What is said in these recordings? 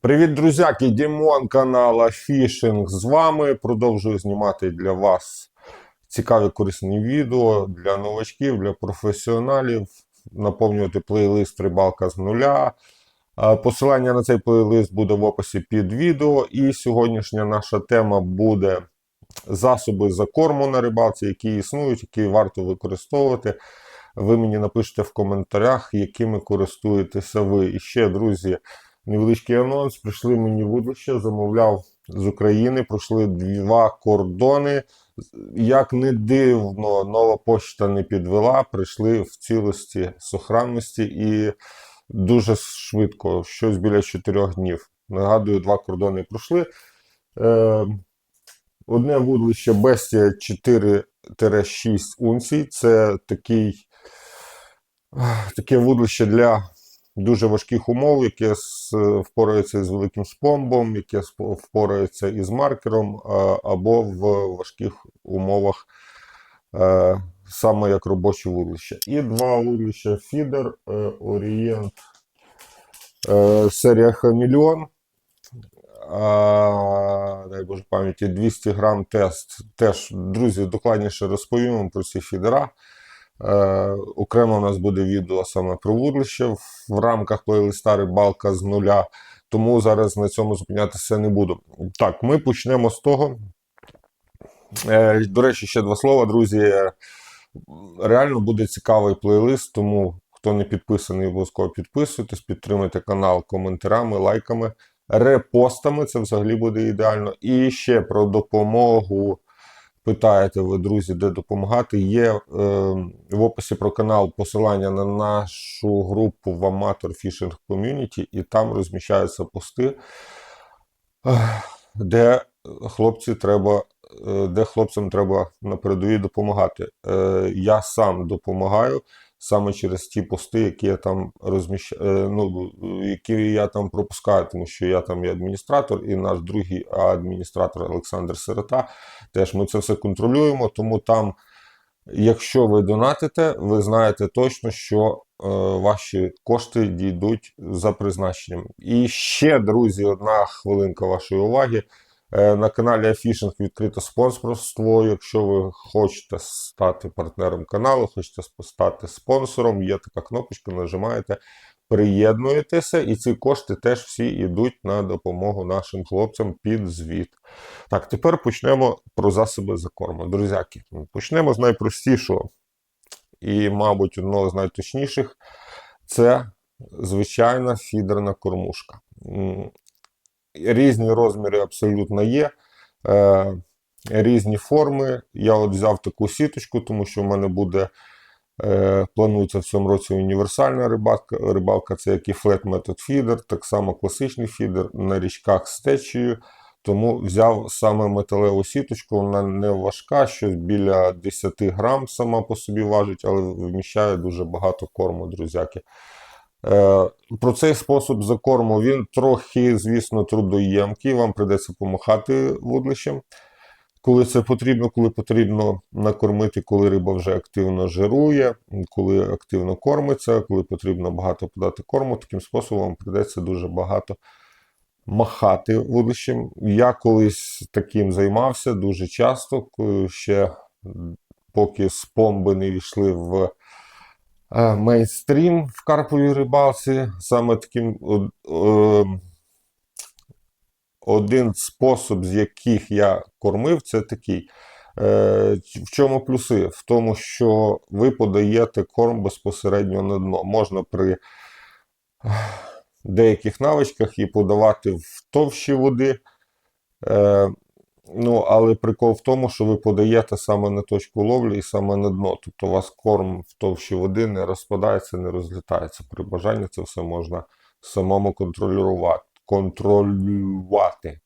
Привіт, друзяки! Дімон канала Фішинг з вами. Продовжую знімати для вас цікаві корисні відео для новачків, для професіоналів, наповнювати плейлист Рибалка з нуля. Посилання на цей плейлист буде в описі під відео. І сьогоднішня наша тема буде засоби закорму на рибалці, які існують, які варто використовувати. Ви мені напишете в коментарях, якими користуєтеся ви. І ще, друзі, невеличкий анонс. Прийшли мені вудлище, замовляв з України. Пройшли два кордони. Як не дивно, нова почта не підвела. Прийшли в цілості сохранності і дуже швидко, щось біля 4 днів. Нагадую, два кордони пройшли. Е, Одне вудлище Бестія 4-6 унцій. Це такий, таке вудлище для дуже важких умов, яке з- впорається з великим спомбом, яке впорається із маркером, або в важких умовах, е, саме як робоче вудлище. І два вудлища Фідер е, Орієнт е, серія Хамільон. А, дай Боже пам'яті, 200 грам тест. Теж, друзі, докладніше розповім вам про ці фідера. Е, окремо у нас буде відео саме про вудлище в, рамках плейлиста рибалка з нуля. Тому зараз на цьому зупинятися не буду. Так, ми почнемо з того. Е, до речі, ще два слова, друзі. Е, Реально буде цікавий плейлист, тому хто не підписаний, обов'язково підписуйтесь, підтримуйте канал коментарями, лайками, репостами. Це взагалі буде ідеально. І ще про допомогу. Питаєте ви, друзі, де допомагати. Є е, в описі про канал посилання на нашу групу в Amateur Fishing Community, і там розміщаються пости, де хлопці треба, е, де хлопцям треба на передовій допомагати. Е, я сам допомагаю саме через ті пости, які я там розміщаю, ну, які я там пропускаю, тому що я там є адміністратор, і наш другий адміністратор Олександр Сирота. Теж ми це все контролюємо, тому там, якщо ви донатите, ви знаєте точно, що е, ваші кошти дійдуть за призначенням. І ще, друзі, одна хвилинка вашої уваги. Е, На каналі Афішинг відкрито спонсорство. Якщо ви хочете стати партнером каналу, хочете стати спонсором, є така кнопочка, нажимаєте, приєднуєтеся, і ці кошти теж всі йдуть на допомогу нашим хлопцям під звіт. Так, тепер почнемо про засоби закорму. Друзяки, почнемо з найпростішого і, мабуть, одного з найточніших це звичайна фідерна кормушка. Різні розміри абсолютно є. Е, різні форми. Я от взяв таку сіточку, тому що в мене буде. Е, планується в цьому році універсальна рибалка. Рибалка це як і флет метод фідер, так само класичний фідер на річках з течією. Тому взяв саме металеву сіточку, вона не важка, щось біля 10 грам сама по собі важить, але вміщає дуже багато корму, друзяки. Е, Про цей спосіб закорму він трохи, звісно, трудоємкий. Вам придеться помахати вудлищем, коли це потрібно, коли потрібно накормити, коли риба вже активно жирує, коли активно кормиться, коли потрібно багато подати корму. Таким способом вам придеться дуже багато махати вудлищем. Я колись таким займався дуже часто, ще поки спомби не війшли в мейнстрім в карповій рибалці. Саме таким е, один спосіб, з яких я кормив, це такий. Е, В чому плюси? В тому, що ви подаєте корм безпосередньо на дно. Можна при деяких навичках і подавати в товщі води. Ну, але прикол в тому, що ви подаєте саме на точку ловлі і саме на дно. Тобто у вас корм в товщі води не розпадається, не розлітається. При бажанні це все можна самому контролювати. контролювати.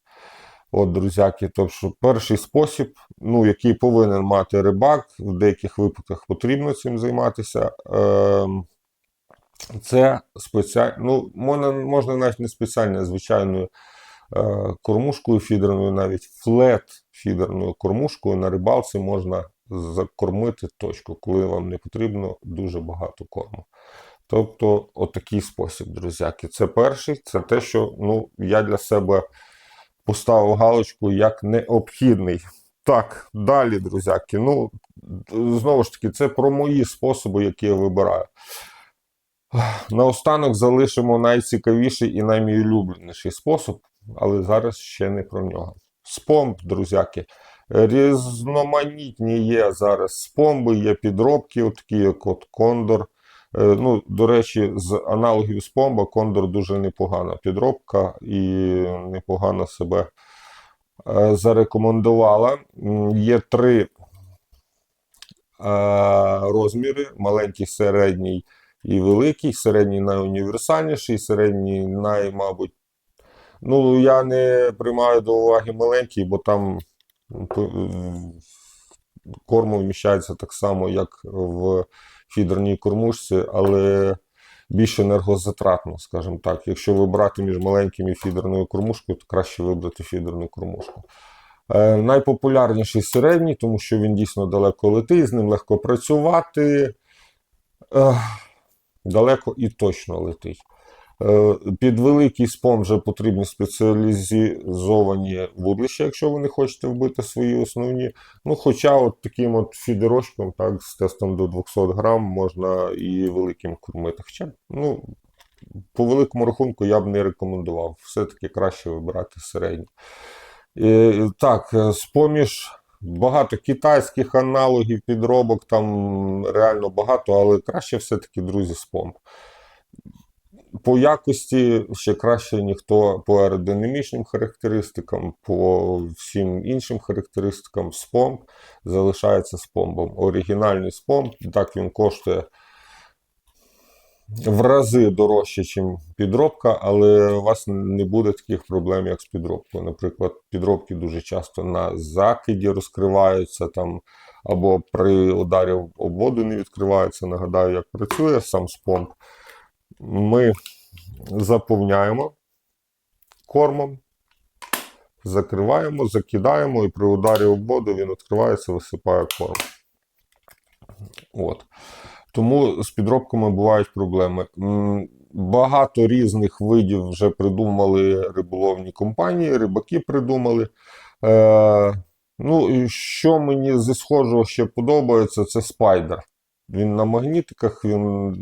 От, друзяки, тобто перший спосіб, ну, який повинен мати рибак, в деяких випадках потрібно цим займатися. Е, це спеціально, ну, можна, можна навіть не спеціально, звичайною кормушкою фідерною, навіть флет фідерною кормушкою на рибалці можна закормити точку, коли вам не потрібно дуже багато корму. Тобто, отакий спосіб, друзяки. Це перший, це те, що ну, я для себе поставив галочку як необхідний. Так, далі, друзяки. Ну, знову ж таки, це про мої способи, які я вибираю. Наостанок залишимо найцікавіший і найулюбленіший спосіб, але зараз ще не про нього. Спомб, друзяки. Різноманітні є зараз спомби, є підробки, такі як от Кондор. Е, Ну, до речі, з аналогів спомба Кондор дуже непогана підробка і непогано себе е, зарекомендувала. Є три е, розміри: маленький, середній і великий. Середній найуніверсальніший, середній най, мабуть. Ну, я не приймаю до уваги маленький, бо там п- м, корму вміщається так само, як в фідерній кормушці, але більш енергозатратно, скажімо так. Якщо вибирати між маленьким і фідерною кормушкою, то краще вибрати фідерну кормушку. Е, найпопулярніший середній, тому що він дійсно далеко летить, з ним легко працювати. Е, далеко і точно летить. Е, Під великий спом вже потрібні спеціалізовані вудлища, якщо ви не хочете вбити свої основні. Ну, хоча от таким от фідерочком, так, з тестом до 200 грам можна і великим кормити. Хоча, ну, по великому рахунку я б не рекомендував. Все-таки краще вибирати середній. Е, Так, е, з-поміж багато китайських аналогів, підробок, там реально багато, але краще все-таки, друзі, спомп. По якості ще краще ніхто по аеродинамічним характеристикам, по всім іншим характеристикам спомп залишається спомбом. Оригінальний спомп, так він коштує в рази дорожче, ніж підробка, але у вас не буде таких проблем, як з підробкою. Наприклад, підробки дуже часто на закиді розкриваються там, або при ударі об воду не відкриваються. Нагадаю, як працює сам спомп. Ми заповняємо кормом, закриваємо, закидаємо, і при ударі об воду він відкривається, висипає корм. От. Тому з підробками бувають проблеми. Багато різних видів вже придумали риболовні компанії, рибаки придумали. Е, ну, що мені зі схожого ще подобається, це спайдер. Він на магнітиках, він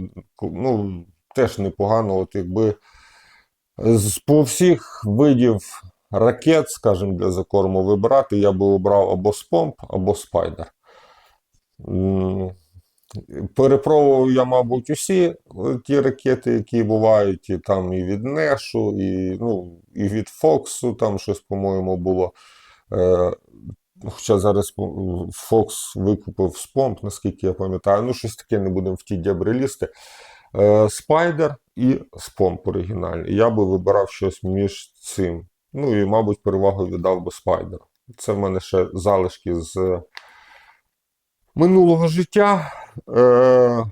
ну, теж непогано. От якби з по всіх видів ракет, скажімо, для закорму вибирати, я би обрав або спомп, або спайдер. Перепробував я, мабуть, усі е, ті ракети, які бувають, і там і від Нешу, і, ну, і від Фоксу, там щось, по-моєму, було. Е, Хоча зараз Фокс викупив спомп, наскільки я пам'ятаю. Ну, щось таке не будемо в ті лізти. Е, Спайдер і спомп оригінальний. Я би вибирав щось між цим. Ну і, мабуть, перевагу віддав би спайдеру. Це в мене ще залишки з минулого життя. Е,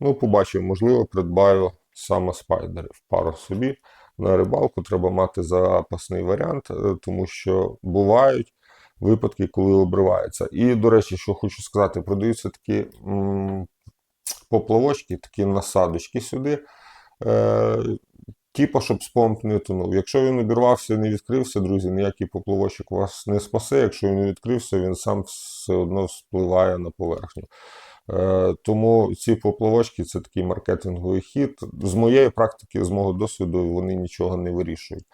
ну, побачив, можливо, придбаю саме спайдерів. Пару собі на рибалку треба мати запасний варіант, е, тому що бувають випадки, коли обривається. І, до речі, що хочу сказати, продаються такі м, поплавочки, такі насадочки сюди. Е, Типа, щоб спомп не тонув. Якщо він обірвався, не відкрився, друзі, ніякий поплавочок вас не спасе. Якщо він не відкрився, він сам все одно спливає на поверхню. Е, тому ці поплавочки це такий маркетинговий хід. З моєї практики, з мого досвіду, вони нічого не вирішують.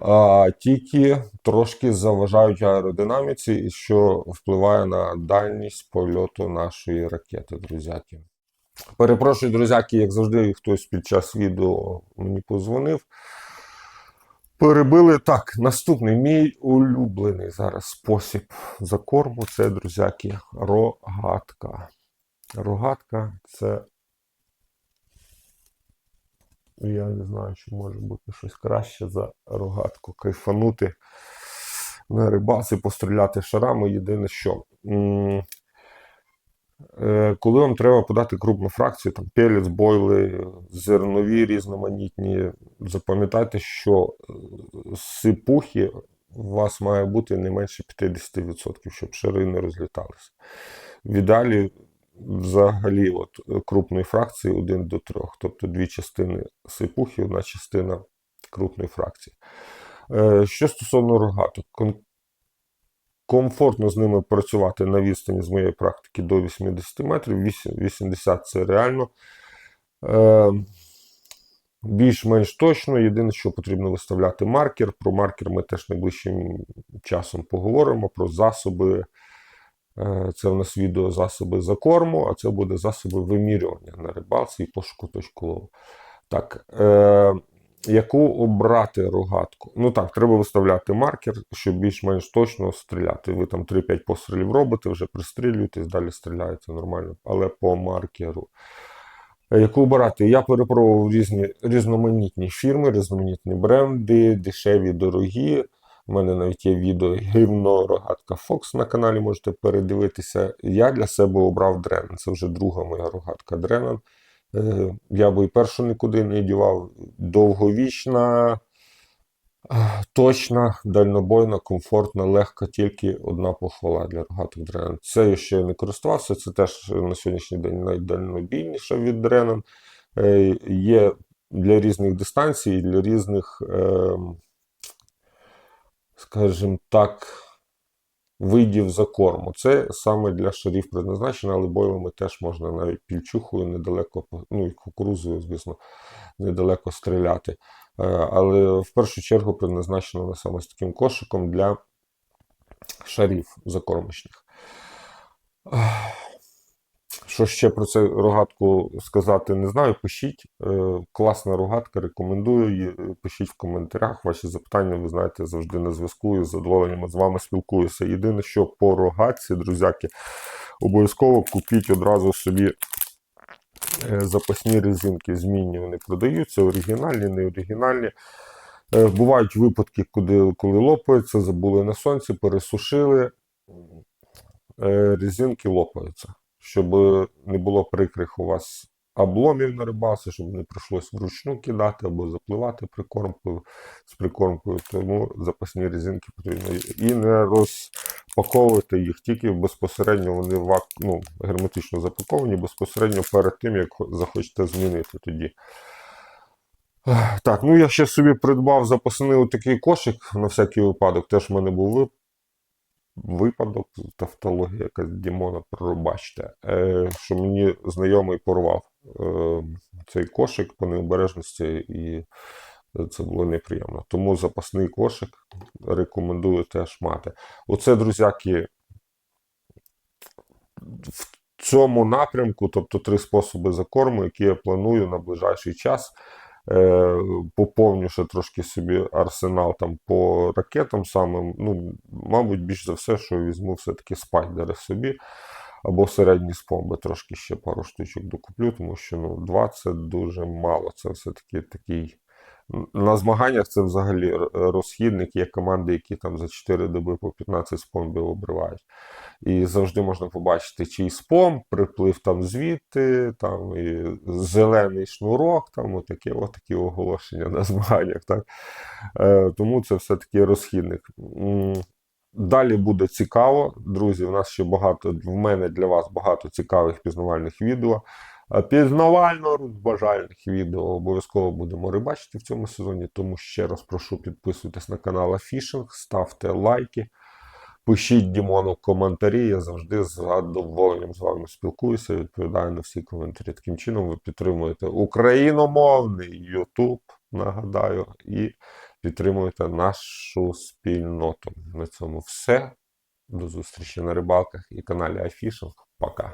А тільки трошки заважають аеродинаміці, що впливає на дальність польоту нашої ракети, друзяки. Перепрошую, друзяки, як завжди, хтось під час відео мені позвонив. Перебили. Так, наступний мій улюблений зараз спосіб закорму це, друзяки, рогатка. Рогатка це. Я не знаю, чи може бути щось краще за рогатку. Кайфанути на рибаці, постріляти шарами. Єдине що. Е, Коли вам треба подати крупну фракцію, там пелець, бойли, зернові різноманітні, запам'ятайте, що е, сипухи у вас має бути не менше 50%, щоб шари не розліталися. В ідеалі взагалі от, е, крупної фракції 1 до 3. Тобто дві частини сипухи, одна частина крупної фракції. Е, Що стосовно рогаток, комфортно з ними працювати на відстані з моєї практики до 80 метрів. 80 це реально. Е, Більш-менш точно. Єдине, що потрібно виставляти маркер. Про маркер ми теж найближчим часом поговоримо. Про засоби. Е, Це в нас відео засоби закорму, а це буде засоби вимірювання на рибалці і пошуку точку лову. Так, е, яку обрати рогатку? Ну так, треба виставляти маркер, щоб більш-менш точно стріляти. Ви там 3-5 пострілів робите, вже пристрілюєтесь, далі стріляєте нормально, але по маркеру. Е, Яку обирати? Я перепробував різні різноманітні фірми, різноманітні бренди, дешеві, дорогі. У мене навіть є відео гівно рогатка Fox на каналі, можете передивитися. Я для себе обрав Дренан. Це вже друга моя рогатка Дренан. Е, Я би і першу нікуди не дівав. Довговічна, точна, дальнобойна, комфортна, легка, тільки одна похвала для рогаток Дренан. Це я ще не користувався, це теж на сьогоднішній день найдальнобійніша від Дренан. Е, Є для різних дистанцій, для різних, ем, скажімо так, видів закорму. Це саме для шарів предназначено, але бойлами теж можна навіть пільчухою недалеко, ну і кукурузою, звісно, недалеко стріляти. Е, Але в першу чергу предназначено вона саме з таким кошиком для шарів закормочних. Що ще про цю рогатку сказати, не знаю. Пишіть. Е, Класна рогатка, рекомендую її. Е, Пишіть в коментарях. Ваші запитання, ви знаєте, завжди на зв'язку і з задоволенням з вами спілкуюся. Єдине, що по рогатці, друзяки, обов'язково купіть одразу собі е, запасні резинки. Змінні вони продаються, оригінальні, не оригінальні. Бувають випадки, коли, коли лопаються, забули на сонці, пересушили, резинки лопаються. Щоб не було прикрих у вас обломів на рибалці, щоб не прийшлось вручну кидати або запливати прикормкою з прикормкою. Тому запасні резинки потрібно і не розпаковувати їх тільки безпосередньо вони вак, ну, герметично запаковані безпосередньо перед тим, як захочете змінити тоді. Так, ну я ще собі придбав запасний такий кошик на всякий випадок. Теж в мене був випадок, тавтологія якась Дімона, пробачте, е, що мені знайомий порвав е, цей кошик по необережності, і це було неприємно. Тому запасний кошик рекомендую теж мати. Оце, друзяки, в цьому напрямку, тобто три способи закорму, які я планую на ближайший час. Е, поповню трошки собі арсенал там по ракетам самим. Ну, мабуть, більш за все, що візьму все-таки спайдери собі. Або середні спомби трошки ще пару штучок докуплю, тому що ну, два це дуже мало. Це все-таки такий. На змаганнях це взагалі р- розхідник. Є команди, які там за 4 доби по 15 спомбів обривають. І завжди можна побачити, чий спом, приплив там звідти, там і зелений шнурок, там отакі, отакі оголошення на змаганнях. Так? Е, тому це все-таки розхідник. Далі буде цікаво, друзі. У нас ще багато в мене для вас багато цікавих пізнавальних відео. Пізнавально розважальних відео обов'язково будемо рибачити в цьому сезоні. Тому ще раз прошу підписуйтесь на канал Афішинг, ставте лайки. Пишіть Дімону коментарі, я завжди з задоволенням з вами спілкуюся, відповідаю на всі коментарі. Таким чином ви підтримуєте україномовний YouTube, нагадаю, і підтримуєте нашу спільноту. На цьому все. До зустрічі на рибалках і каналі iFishing. Пока.